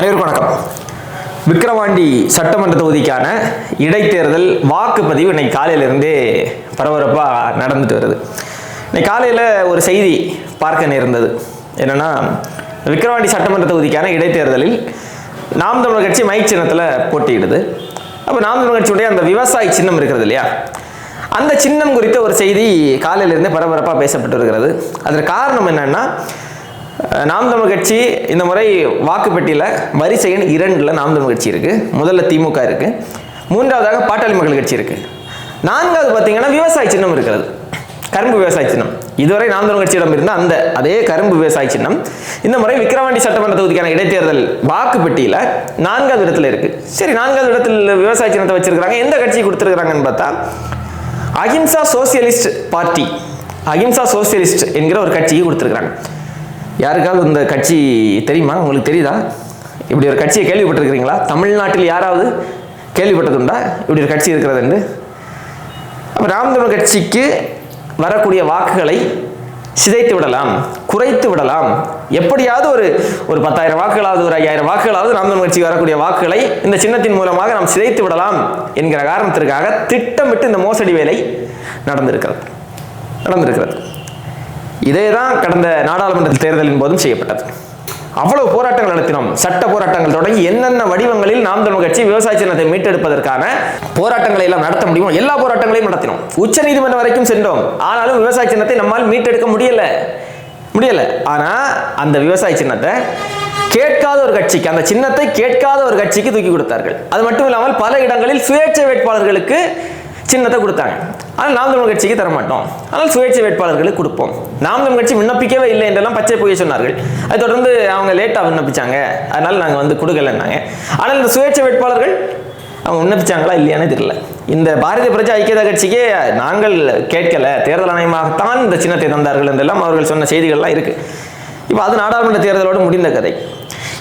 அனைவருக்கும் வணக்கம். விக்கிரவாண்டி சட்டமன்ற தொகுதிக்கான இடைத்தேர்தல் வாக்குப்பதிவு இன்னைக்கு காலையிலிருந்தே பரபரப்பாக நடந்துட்டு வருது. இன்னைக்கு காலையில் ஒரு செய்தி பார்க்க நேர்ந்தது. என்னென்னா விக்கிரவாண்டி சட்டமன்ற தொகுதிக்கான இடைத்தேர்தலில் நாம் தமிழர் கட்சி மைக் சின்னத்தில் போட்டியிடுது. அப்போ நாம் தமிழர் கட்சியுடைய அந்த விவசாய சின்னம் இருக்கிறது இல்லையா? அந்த சின்னம் குறித்த ஒரு செய்தி காலையிலிருந்தே பரபரப்பாக பேசப்பட்டு வருகிறது. அதற்கு காரணம் என்னன்னா நாம் தமிழ் கட்சி இந்த முறை வாக்குப்பெட்டியில் வரிசை எண் இரண்டில் நாம் தமிழ் கட்சி இருக்குது முதல்ல திமுக இருக்குது மூன்றாவதாக பாட்டாளி மக்கள் கட்சி இருக்குது நான்காவது பார்த்தீங்கன்னா விவசாய சின்னம் இருக்கிறது. கரும்பு விவசாய சின்னம். இதுவரை நாம் தமிழ் கட்சியிடம் இருந்த அந்த அதே கரும்பு விவசாய சின்னம். இந்த முறை விக்கிரவாண்டி சட்டமன்ற தொகுதிக்கான இடைத்தேர்தல் வாக்குப்பெட்டியில் நான்காவது இடத்துல இருக்குது சரி நான்காவது இடத்துல விவசாய சின்னத்தை வச்சிருக்காங்க எந்த கட்சி கொடுத்துருக்குறாங்கன்னு பார்த்தா Ahimsa socialist party. Ahimsa socialist என்கிற ஒரு கட்சியை கொடுத்துருக்குறாங்க. யாருக்காவது இந்த கட்சி தெரியுமா? உங்களுக்கு தெரியுதா? இப்படி ஒரு கட்சியை கேள்விப்பட்டிருக்கிறீங்களா? தமிழ்நாட்டில் யாராவது கேள்விப்பட்டதுண்டா? இப்படி ஒரு கட்சி இருக்கிறது என்று அப்போ நாம் கட்சிக்கு வரக்கூடிய வாக்குகளை சிதைத்து விடலாம் குறைத்து விடலாம். எப்படியாவது ஒரு ஒரு பத்தாயிரம் வாக்குகளாவது ஒரு ஐயாயிரம் வாக்குகளாவது ராமதன் கட்சிக்கு வரக்கூடிய வாக்குகளை இந்த சின்னத்தின் மூலமாக நாம் சிதைத்து விடலாம் என்கிற காரணத்திற்காக திட்டமிட்டு இந்த மோசடி வேலை நடந்திருக்கிறது. நடந்திருக்கிறது. இதே தான் கடந்த நாடாளுமன்ற தேர்தலின் போதும் செய்யப்பட்டது. அவ்வளவு போராட்டங்கள் நடத்தினோம். சட்ட போராட்டங்கள் தொடங்கி என்னென்ன வடிவங்களில் நாம் தமிழ் கட்சி விவசாய சின்னத்தை மீட்டெடுப்பதற்கான போராட்டங்களை எல்லாம் நடத்த முடியுமோ எல்லா போராட்டங்களையும் நடத்தினோம். உச்ச நீதிமன்றம் வரைக்கும் சென்றோம். ஆனாலும் விவசாய சின்னத்தை நம்மால் மீட்டெடுக்க முடியல. முடியல. ஆனா அந்த விவசாய சின்னத்தை கேட்காத ஒரு கட்சிக்கு அந்த சின்னத்தை கேட்காத ஒரு கட்சிக்கு தூக்கி கொடுத்தார்கள். அது மட்டும் இல்லாமல் பல இடங்களில் சுயேட்சை வேட்பாளர்களுக்கு சின்னத்தை கொடுத்தாங்க. ஆனால் நாம் தமிழ் கட்சிக்கு தர மாட்டோம் ஆனால் சுயேட்சை வேட்பாளர்களுக்கு கொடுப்போம். நாம் தமிழ் கட்சி விண்ணப்பிக்கவே இல்லை என்றெல்லாம் பச்சை பொய்ய சொன்னார்கள். அது தொடர்ந்து அவங்க லேட்டாக விண்ணப்பிச்சாங்க. அதனால் நாங்கள் வந்து கொடுக்கலன்னாங்க. ஆனால் இந்த சுயேட்சை வேட்பாளர்கள் அவங்க விண்ணப்பிச்சாங்களா இல்லையானே தெரியல. இந்த பாரதிய பிரஜா ஐக்கியதா கட்சிக்கே நாங்கள் கேட்கல. தேர்தல் ஆணையமாகத்தான் இந்த சின்னத்தை தந்தார்கள் என்றெல்லாம் அவர்கள் சொன்ன செய்திகள்லாம் இருக்கு. இப்போ அது நாடாளுமன்ற தேர்தலோடு முடிந்த கதை.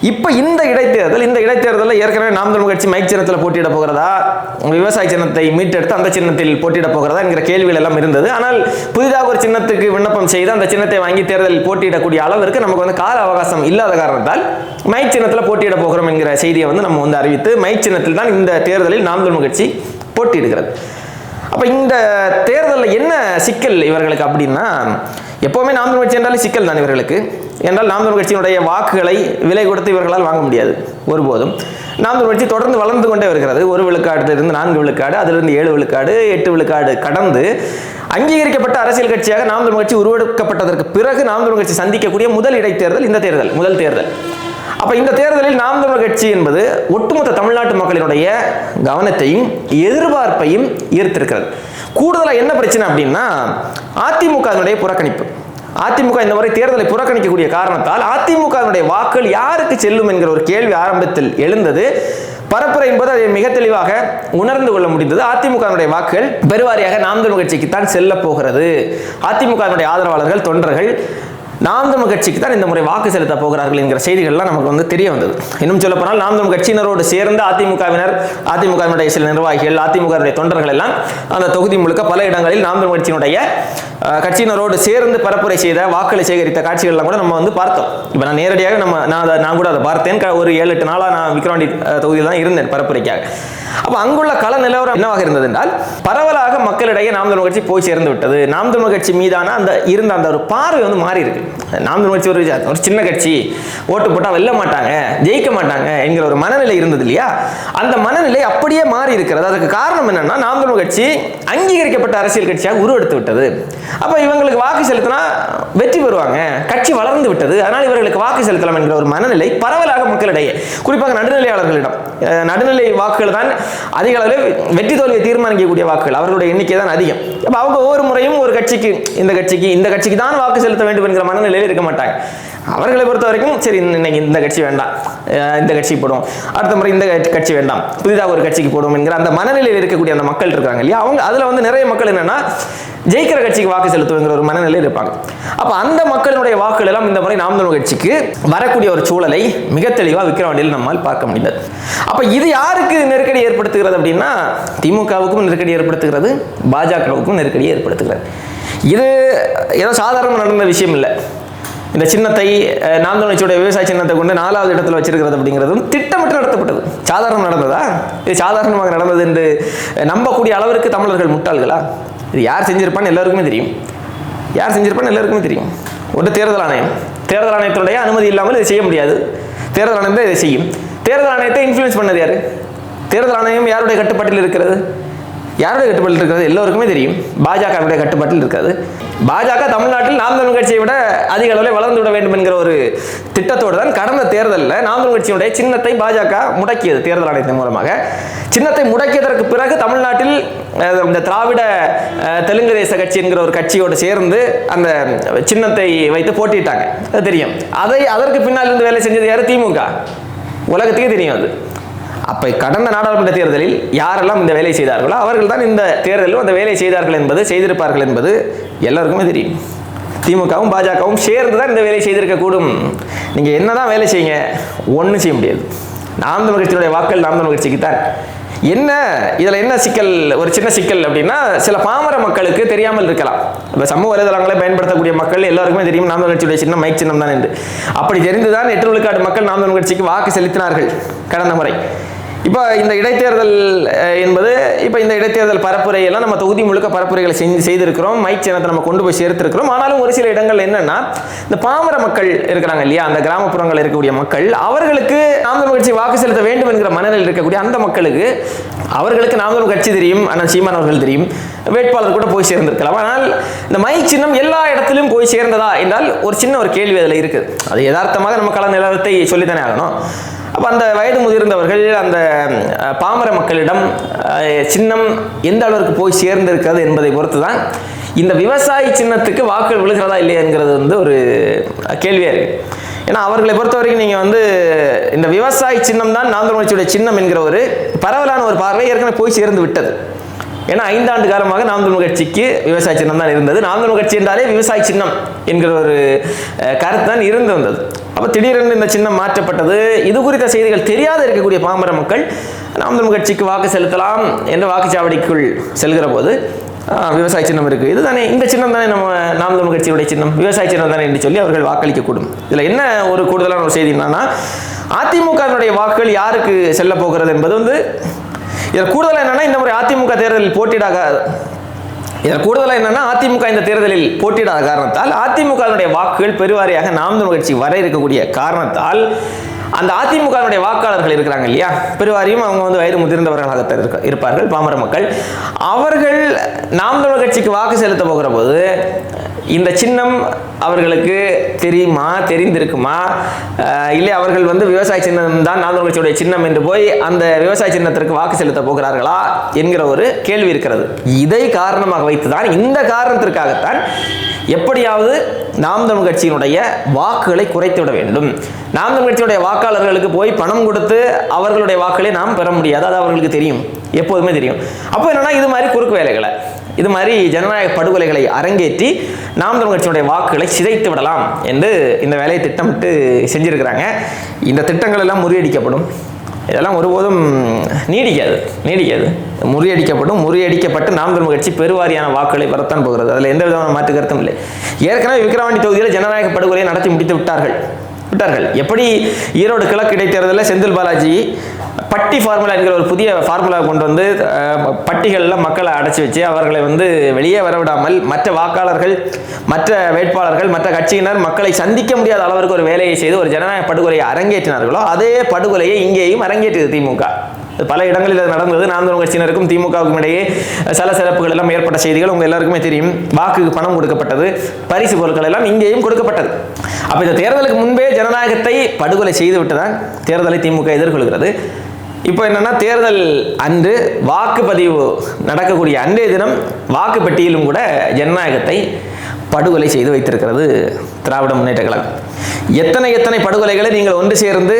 இப்போ இந்த இடைத்தேர்தல் இந்த இடைத்தேர்தலில் ஏற்கனவே நாம் தமிழ் கட்சி மைக் சின்னத்தில் போட்டியிட போகிறதா? விவசாய சின்னத்தை மீட்டெடுத்து அந்த சின்னத்தில் போட்டியிட போகிறதா என்கிற கேள்விகள் எல்லாம் இருந்தது. ஆனால் புதிதாக ஒரு சின்னத்துக்கு விண்ணப்பம் செய்து அந்த சின்னத்தை வாங்கி தேர்தலில் போட்டியிடக்கூடிய அளவிற்கு நமக்கு வந்து கால அவகாசம் இல்லாத காரணத்தால் மைக் சின்னத்தில் போட்டியிட போகிறோம் என்கிற செய்தியை வந்து நம்ம வந்து அறிவித்து மைக் சின்னத்தில் தான் இந்த தேர்தலில் நாம் தமிழ் கட்சி போட்டியிடுகிறது. அப்போ இந்த தேர்தலில் என்ன சிக்கல் இவர்களுக்கு அப்படின்னா எப்போவுமே நாம் தமிழ் கட்சி என்றாலே சிக்கல் தான் இவர்களுக்கு. என்றால் நாம் தமிழ் கட்சியினுடைய வாக்குகளை விலை கொடுத்து இவர்களால் வாங்க முடியாது ஒருபோதும். நாம் தமிழ் கட்சி தொடர்ந்து வளர்ந்து கொண்டே வருகிறது. ஒரு விழுக்காட்டிலிருந்து நான்கு விழுக்காடு அதிலிருந்து ஏழு விழுக்காடு எட்டு விழுக்காடு கடந்து அங்கீகரிக்கப்பட்ட அரசியல் கட்சியாக நாம் தமிழ் கட்சி உருவெடுக்கப்பட்டதற்கு பிறகு நாம் தமிழ் கட்சி சந்திக்கக்கூடிய முதல் இடைத்தேர்தல் இந்த தேர்தல் முதல் தேர்தல். அப்ப இந்த தேர்தலில் நாம் தமிழர் கட்சி என்பது ஒட்டுமொத்த தமிழ்நாட்டு மக்களினுடைய கவனத்தையும் எதிர்பார்ப்பையும் ஈர்த்திருக்கிறது. கூடுதலாக என்ன பிரச்சனை அப்படின்னா அதிமுகவினுடைய புறக்கணிப்பு. அதிமுக இந்த முறை தேர்தலை புறக்கணிக்கக்கூடிய காரணத்தால் அதிமுகவினுடைய வாக்குகள் யாருக்கு செல்லும் என்கிற ஒரு கேள்வி ஆரம்பத்தில் எழுந்தது. பரப்புரை என்பது அதை மிக தெளிவாக உணர்ந்து கொள்ள முடிந்தது. அதிமுகவினுடைய வாக்குகள் பெருவாரியாக நாம் தமிழ் கட்சிக்கு தான் செல்ல போகிறது. அதிமுகவினுடைய ஆதரவாளர்கள் தொண்டர்கள் நாம் தமிழ் கட்சிக்கு தான் இந்த முறை வாக்கு செலுத்த போகிறார்கள் என்கிற செய்திகள்லாம் நமக்கு வந்து தெரிய வந்தது. இன்னும் சொல்ல போனால் நாம் தமிழ் கட்சியினரோடு சேர்ந்து அதிமுகவினர் அதிமுகவினுடைய சில நிர்வாகிகள் அதிமுகவினுடைய தொண்டர்கள் எல்லாம் அந்த தொகுதி முழுக்க பல இடங்களில் நாம் தமிழ் கட்சியினுடைய கட்சியினரோடு சேர்ந்து பரப்புரை செய்த வாக்களை சேகரித்த காட்சிகள்லாம் கூட நம்ம வந்து பார்த்தோம். இப்போ நான் நேரடியாக நம்ம நான் அதை நான் கூட அதை பார்த்தேன். க- ஒரு ஏழு எட்டு நாளாக நான் விக்ரவாண்டி தொகுதியில் தான் இருந்தேன் பரப்புரைக்காக. அப்போ அங்குள்ள கள நிலவரம் என்னவாக இருந்தது என்றால் பரவலாக மக்களிடையே நாம் தமிழ் கட்சி போய் சேர்ந்து விட்டது. நாம் தமிழ் கட்சி மீதான அந்த இருந்த அந்த ஒரு பார்வை வந்து மாறி இருக்கு. நாம் தமிழ் கட்சி ஒரு ஒரு சின்ன கட்சி. ஓட்டு போட்டால் வெல்ல மாட்டாங்க ஜெயிக்க மாட்டாங்க என்கிற ஒரு மனநிலை இருந்தது இல்லையா? அந்த மனநிலை அப்படியே மாறி இருக்கிறது. அதுக்கு காரணம் என்னன்னா நாம் தமிழ் கட்சி அங்கீகரிக்கப்பட்ட அரசியல் கட்சியாக உருவெடுத்து விட்டது. அப்போ இவங்களுக்கு வாக்கு செலுத்தினா வெற்றி பெறுவாங்க. கட்சி வளர்ந்து விட்டது. அதனால் இவர்களுக்கு வாக்கு செலுத்தலாம் என்கிற ஒரு மனநிலை பரவலாக மக்களிடையே. குறிப்பாக நடுநிலையாளர்களிடம். நடுநிலை வாக்குகள் தான் அதிக அளவில் வெற்றி தோல்வியை தீர்மானிக்கக்கூடிய வாக்குகள். அவர்களுடைய எண்ணிக்கை தான் அதிகம். அப்போ அவங்க ஒவ்வொரு முறையும் ஒரு கட்சிக்கு இந்த கட்சிக்கு இந்த கட்சிக்கு தான் வாக்கு செலுத்த வேண்டும் என்கிற மனநிலையில் இருக்க மாட்டாங்க. அவர்களை பொறுத்த வரைக்கும் சரி இன்னைக்கு இந்த கட்சி வேண்டாம். இந்த கட்சிக்கு போடுவோம். அடுத்த முறை இந்த கட்சி வேண்டாம். புதிதாக ஒரு கட்சிக்கு போடுவோம் என்கிற அந்த மனநிலையில் இருக்கக்கூடிய அந்த மக்கள் இருக்காங்க இல்லையா? அவங்க அதில் வந்து நிறைய மக்கள் என்னன்னா ஜெயிக்கிற கட்சிக்கு வாக்கு செலுத்துவங்கிற ஒரு மனநிலையில் இருப்பாங்க. அப்போ அந்த மக்களினுடைய வாக்குகள் எல்லாம் இந்த முறை நாம் தமிழ் கட்சிக்கு வரக்கூடிய ஒரு சூழலை மிக தெளிவாக விக்கிரவாண்டியில் நம்மால் பார்க்க முடிந்தது. அப்போ இது யாருக்கு நெருக்கடி ஏற்படுத்துகிறது அப்படின்னா திமுகவுக்கும் நெருக்கடி ஏற்படுத்துகிறது பாஜகவுக்கும் நெருக்கடி ஏற்படுத்துகிறது. இது ஏதோ சாதாரணமாக நடந்த விஷயம் இல்லை. இந்த சின்னத்தை அஹ், விவசாய சின்னத்தை கொண்டு நாலாவது இடத்துல வச்சிருக்கிறது அப்படிங்கிறதும் திட்டமிட்டு நடத்தப்பட்டது. சாதாரணம் நடந்ததா? இது சாதாரணமாக நடந்தது என்று நம்பக்கூடிய அளவிற்கு தமிழர்கள் முட்டாள்களா? இது யார் செஞ்சிருப்பான்னு எல்லாருக்குமே தெரியும். யார் செஞ்சிருப்பான்னு எல்லாருக்குமே தெரியும். ஒரு தேர்தல் ஆணையம். தேர்தல் ஆணையத்தினுடைய அனுமதி இல்லாமல் இதை செய்ய முடியாது. தேர்தல் ஆணையம் தான் இதை செய்யும். தேர்தல் ஆணையத்தை இன்ஃப்ளூயன்ஸ் பண்ணது யார்? தேர்தல் ஆணையம் யாருடைய கட்டுப்பாட்டில் இருக்கிறது? யாருடைய கட்டுப்பாட்டில் இருக்கிறது? எல்லோருக்குமே தெரியும். பாஜகவுடைய கட்டுப்பாட்டில் இருக்காது. பாஜக தமிழ்நாட்டில் நாம் தமிழ் கட்சியை விட அதிக அளவில் வளர்ந்து விட வேண்டும் என்கிற ஒரு திட்டத்தோடு தான் கடந்த தேர்தலில் நாம் தமிழ் கட்சியினுடைய சின்னத்தை பாஜக முடக்கியது தேர்தல் ஆணையத்தின் மூலமாக. சின்னத்தை முடக்கியதற்கு பிறகு தமிழ்நாட்டில் இந்த திராவிட தெலுங்கு தேச கட்சி என்கிற ஒரு கட்சியோடு சேர்ந்து அந்த சின்னத்தை வைத்து போட்டிட்டாங்க அது தெரியும். அதை அதற்கு பின்னால் இருந்து வேலை செஞ்சது யார்? திமுக. உலகத்துக்கே தெரியும் அது. அப்ப கடந்த நாடாளுமன்ற தேர்தலில் யாரெல்லாம் இந்த வேலை செய்தார்களோ அவர்கள் தான் இந்த தேர்தலிலும் அந்த வேலை செய்தார்கள் என்பது செய்திருப்பார்கள் என்பது எல்லாருக்குமே தெரியும். திமுகவும் பாஜகவும் சேர்ந்து தான் இந்த வேலை செய்திருக்கக்கூடும் நீங்கள் நீங்க என்னதான் வேலை செய்யுங்க ஒன்றும் செய்ய முடியாது. நாம் தமிழ் கட்சியினுடைய வாக்கள் நாம் தமிழ் கட்சிக்கு தான் என்ன இதில் என்ன சிக்கல் ஒரு சின்ன சிக்கல் அப்படின்னா சில பாமர மக்களுக்கு தெரியாமல் இருக்கலாம். இப்போ சமூக வலைதளங்களை பயன்படுத்தக்கூடிய மக்கள் எல்லாருக்குமே தெரியும் நாம் கட்சியுடைய சின்ன மைக் சின்னம் தான் என்று. அப்படி தெரிந்துதான் எட்டு விழுக்காடு மக்கள் நாம் கட்சிக்கு வாக்கு செலுத்தினார்கள் கடந்த முறை. இப்போ இந்த இடைத்தேர்தல் என்பது இப்போ இந்த இடைத்தேர்தல் பரப்புரையெல்லாம் நம்ம தொகுதி முழுக்க பரப்புரைகளை செஞ்சு செய்திருக்கிறோம். மைக் சின்னத்தை நம்ம கொண்டு போய் சேர்த்திருக்கிறோம். ஆனாலும் ஒரு சில இடங்கள் என்னன்னா இந்த பாமர மக்கள் இருக்கிறாங்க இல்லையா? அந்த கிராமப்புறங்களில் இருக்கக்கூடிய மக்கள் அவர்களுக்கு நாமதம் கட்சி வாக்கு செலுத்த வேண்டும் என்கிற மனநிலையில் இருக்கக்கூடிய அந்த மக்களுக்கு அவர்களுக்கு நாமதம் கட்சி தெரியும் ஆனால் சீமான் அவர்கள் தெரியும். வேட்பாளர் கூட போய் சேர்ந்திருக்கலாம். ஆனால் இந்த மைக் சின்னம் எல்லா இடத்திலும் போய் சேர்ந்ததா என்றால் ஒரு சின்ன ஒரு கேள்வி அதில் இருக்குது. அது யதார்த்தமாக நம்ம கள நிலவரத்தை சொல்லித்தானே ஆகணும். அப்போ அந்த வயது முதிர்ந்தவர்கள் அந்த பாமர மக்களிடம் சின்னம் எந்த அளவிற்கு போய் சேர்ந்திருக்கிறது என்பதை பொறுத்து தான் இந்த விவசாய சின்னத்துக்கு வாக்குகள் விழுகிறதா இல்லையாங்கிறது வந்து ஒரு கேள்வியாக இருக்குது ஏன்னா அவர்களை பொறுத்த வரைக்கும் நீங்கள் வந்து இந்த விவசாய சின்னம் தான் நாம் சின்னம் என்கிற ஒரு பரவலான ஒரு பார்வை ஏற்கனவே போய் சேர்ந்து விட்டது. ஏன்னா ஐந்தாண்டு காலமாக நாம் தமிழ் கட்சிக்கு விவசாய சின்னம் தான் இருந்தது. நாம் தமிழ் கட்சி என்றாலே விவசாய சின்னம் என்கிற ஒரு அஹ், கருத்து தான் இருந்து வந்தது. அப்போ திடீரென்று இந்த சின்னம் மாற்றப்பட்டது. இது குறித்த செய்திகள் தெரியாத இருக்கக்கூடிய பாமர மக்கள் நாம் தமிழ் கட்சிக்கு வாக்கு செலுத்தலாம் என்ற வாக்குச்சாவடிக்குள் செல்கிற போது விவசாய சின்னம் இருக்குது இதுதானே இந்த சின்னம் தானே நம்ம நாம் தமிழ் கட்சியுடைய சின்னம். விவசாய சின்னம் தானே என்று சொல்லி அவர்கள் வாக்களிக்கக்கூடும். இதில் என்ன ஒரு கூடுதலான ஒரு செய்தி என்னன்னா அதிமுகவினுடைய வாக்குகள் யாருக்கு செல்ல போகிறது என்பது வந்து இதில் கூடுதலாக என்னன்னா இந்த முறை அதிமுக தேர்தலில் போட்டியிடாக இதில் கூடுதலாக என்னன்னா அதிமுக இந்த தேர்தலில் போட்டியிடாத காரணத்தால் அதிமுகவினுடைய வாக்குகள் பெருவாரியாக நாம் தமிழ் கட்சி வர இருக்கக்கூடிய காரணத்தால் அந்த அதிமுகவினுடைய வாக்காளர்கள் இருக்கிறாங்க இல்லையா? பெருவாரியும் அவங்க வந்து வயது முதிர்ந்தவர்களாக இருக்க- இருப்பார்கள் பாமர மக்கள். அவர்கள் நாம் தமிழ் கட்சிக்கு வாக்கு செலுத்த போகிற போது இந்த சின்னம் அவர்களுக்கு தெரியுமா? தெரிந்திருக்குமா? இல்லை அவர்கள் வந்து விவசாய சின்னம் தான் நாம் கட்சியுடைய சின்னம் என்று போய் அந்த விவசாய சின்னத்திற்கு வாக்கு செலுத்த போகிறார்களா என்கிற ஒரு கேள்வி இருக்கிறது. இதை காரணமாக வைத்துதான் இந்த காரணத்திற்காகத்தான் எப்படியாவது நாம் தமிழ் கட்சியினுடைய வாக்குகளை குறைத்து விட வேண்டும். நாம் தமிழ் கட்சியினுடைய வாக்காளர்களுக்கு போய் பணம் கொடுத்து அவர்களுடைய வாக்குகளை நாம் பெற முடியாது. அது அவர்களுக்கு தெரியும். எப்போதுமே தெரியும். அப்போ என்னன்னா இது மாதிரி குறுக்கு வேலைகளை. இது மாதிரி ஜனநாயக படுகொலைகளை அரங்கேற்றி நாம் தமிழ் கட்சியினுடைய வாக்குகளை சிதைத்து விடலாம் என்று இந்த வேலையை திட்டமிட்டு செஞ்சிருக்கிறாங்க. இந்த திட்டங்கள் எல்லாம் முறியடிக்கப்படும். இதெல்லாம் ஒருபோதும் நீடிக்காது நீடிக்காது. முறியடிக்கப்படும் முறியடிக்கப்பட்டு நாம் தமிழ் கட்சி பெருவாரியான வாக்குகளை பெறத்தான் போகிறது. அதில் எந்த விதமான மாற்று கருத்தும் இல்லை. ஏற்கனவே விக்கிரவாண்டி தொகுதியில் ஜனநாயக படுகொலையை நடத்தி முடித்து விட்டார்கள். விட்டார்கள். எப்படி ஈரோடு கிழக்கு இடைத்தேர்தலில் செந்தில் பாலாஜி பட்டி ஃபார்முலா என்கிற ஒரு புதிய ஃபார்முலா கொண்டு வந்து பட்டிகளில் மக்களை அடைச்சி வச்சு அவர்களை வந்து வெளியே வரவிடாமல் மற்ற வாக்காளர்கள் மற்ற வேட்பாளர்கள் மற்ற கட்சியினர் மக்களை சந்திக்க முடியாத அளவிற்கு ஒரு வேலையை செய்து ஒரு ஜனநாயக படுகொலையை அரங்கேற்றினார்களோ அதே படுகொலையை இங்கேயும் அரங்கேற்றியது திமுக. பல இடங்களில் அது நடந்தது. நாம் கட்சியினருக்கும் திமுகவுக்கும் இடையே சலசலப்புகள் எல்லாம் ஏற்பட்ட செய்திகள் உங்கள் எல்லாருக்குமே தெரியும். வாக்குக்கு பணம் கொடுக்கப்பட்டது பரிசு பொருட்கள் எல்லாம் இங்கேயும் கொடுக்கப்பட்டது. அப்போ இந்த தேர்தலுக்கு முன்பே ஜனநாயகத்தை படுகொலை செய்துவிட்டு தான் தேர்தலை திமுக எதிர்கொள்கிறது. இப்போ என்னன்னா தேர்தல் அன்று வாக்குப்பதிவு நடக்கக்கூடிய அன்றைய தினம் வாக்கு பெட்டியிலும் கூட ஜனநாயகத்தை படுகொலை செய்து வைத்திருக்கிறது திராவிட முன்னேற்ற கழகம். எத்தனை எத்தனை படுகொலைகளை நீங்கள் ஒன்று சேர்ந்து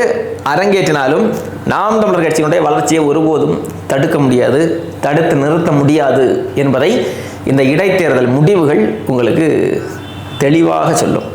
அரங்கேற்றினாலும் நாம் தமிழர் கட்சியினுடைய வளர்ச்சியை ஒருபோதும் தடுக்க முடியாது தடுத்து நிறுத்த முடியாது என்பதை இந்த இடைத்தேர்தல் முடிவுகள் உங்களுக்கு தெளிவாக சொல்லும்.